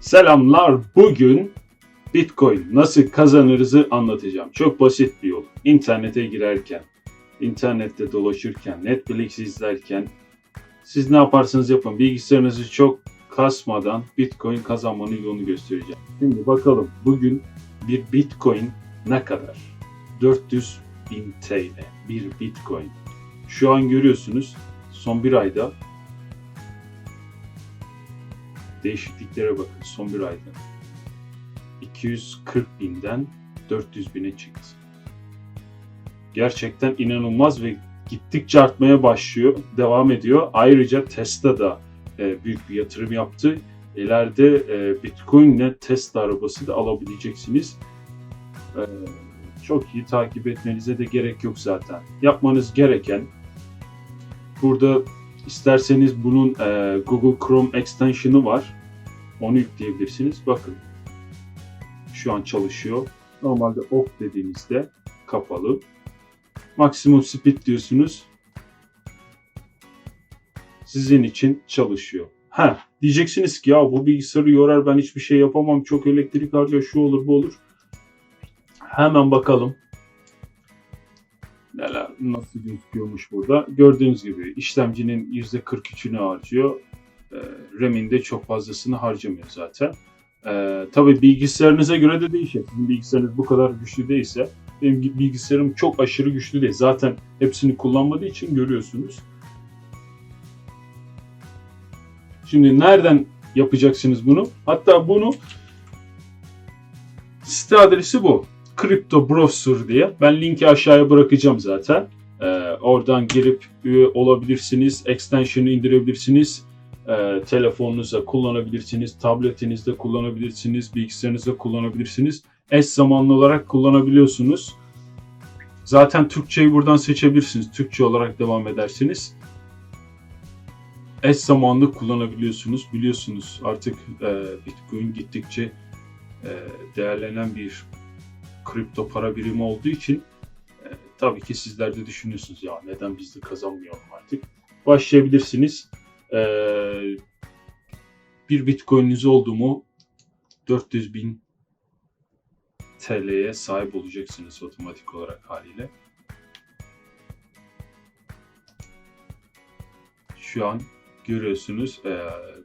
Selamlar. Bugün Bitcoin nasıl kazanırızı anlatacağım. Çok basit bir yol. İnternete girerken, internette dolaşırken, Netflix izlerken siz ne yaparsanız yapın. Bilgisayarınızı çok kasmadan Bitcoin kazanmanın yolunu göstereceğim. Şimdi bakalım bugün bir Bitcoin ne kadar? 400 bin TL bir Bitcoin. Şu an görüyorsunuz son bir ayda değişikliklere bakın son bir ayda. 240 binden 400 bine çıktı. Gerçekten inanılmaz ve gittikçe artmaya başlıyor, devam ediyor. Ayrıca Tesla da e, büyük bir yatırım yaptı. İleride e, Bitcoin ile Tesla arabası da alabileceksiniz. E, çok iyi takip etmenize de gerek yok zaten. Yapmanız gereken burada isterseniz bunun e, Google Chrome extension'ı var. Onu yükleyebilirsiniz. Bakın. Şu an çalışıyor. Normalde off dediğinizde kapalı. Maksimum speed diyorsunuz. Sizin için çalışıyor. Ha diyeceksiniz ki ya bu bilgisayarı yorar ben hiçbir şey yapamam. Çok elektrik harcar şu olur bu olur. Hemen bakalım. Nasıl gözüküyormuş burada. Gördüğünüz gibi işlemcinin %43'ünü harcıyor. E, RAM'in de çok fazlasını harcamıyor zaten. E, tabii bilgisayarınıza göre de değişir. Sizin bilgisayarınız bu kadar güçlü değilse benim bilgisayarım çok aşırı güçlü değil. Zaten hepsini kullanmadığı için görüyorsunuz. Şimdi nereden yapacaksınız bunu? Hatta bunu site adresi bu. Crypto Browser diye. Ben linki aşağıya bırakacağım zaten. Ee, oradan girip üye olabilirsiniz. Extension'ı indirebilirsiniz. Ee, telefonunuza kullanabilirsiniz. Tabletinizde kullanabilirsiniz. Bilgisayarınızda kullanabilirsiniz. Eş zamanlı olarak kullanabiliyorsunuz. Zaten Türkçeyi buradan seçebilirsiniz. Türkçe olarak devam edersiniz. Eş zamanlı kullanabiliyorsunuz. Biliyorsunuz artık e, Bitcoin gittikçe e, değerlenen bir kripto para birimi olduğu için e, tabii ki sizler de düşünüyorsunuz ya neden biz de kazanmayalım artık. Başlayabilirsiniz. E, bir bitcoin'iniz oldu mu 400 bin TL'ye sahip olacaksınız otomatik olarak haliyle. Şu an görüyorsunuz. e,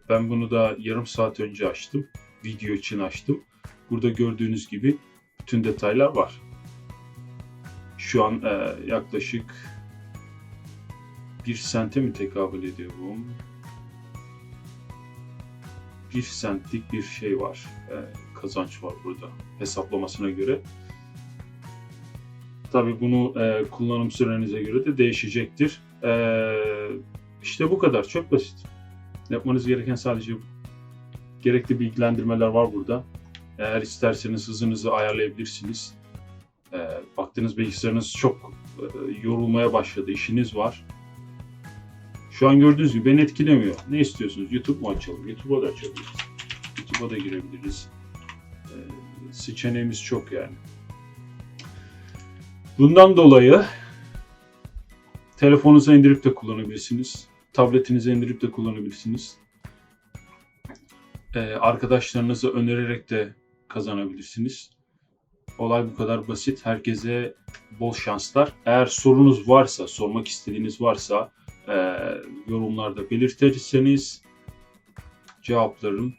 ben bunu da yarım saat önce açtım. Video için açtım. Burada gördüğünüz gibi bütün detaylar var. Şu an e, yaklaşık 1 sente mi tekabül ediyor bu? 1 sentlik bir şey var. E, kazanç var burada hesaplamasına göre. Tabii bunu e, kullanım sürenize göre de değişecektir. E, işte bu kadar. Çok basit. Yapmanız gereken sadece bu. Gerekli bilgilendirmeler var burada. Eğer isterseniz hızınızı ayarlayabilirsiniz. E, baktığınız bilgisayarınız çok e, yorulmaya başladı, işiniz var. Şu an gördüğünüz gibi beni etkilemiyor. Ne istiyorsunuz? YouTube mu açalım? YouTube'a da açabiliriz. YouTube'a da girebiliriz. E, seçeneğimiz çok yani. Bundan dolayı telefonunuza indirip de kullanabilirsiniz. Tabletinize indirip de kullanabilirsiniz. Ee, arkadaşlarınıza önererek de kazanabilirsiniz. Olay bu kadar basit. Herkese bol şanslar. Eğer sorunuz varsa, sormak istediğiniz varsa e, yorumlarda belirtirseniz cevaplarım.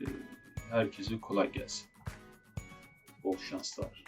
E, herkese kolay gelsin. Bol şanslar.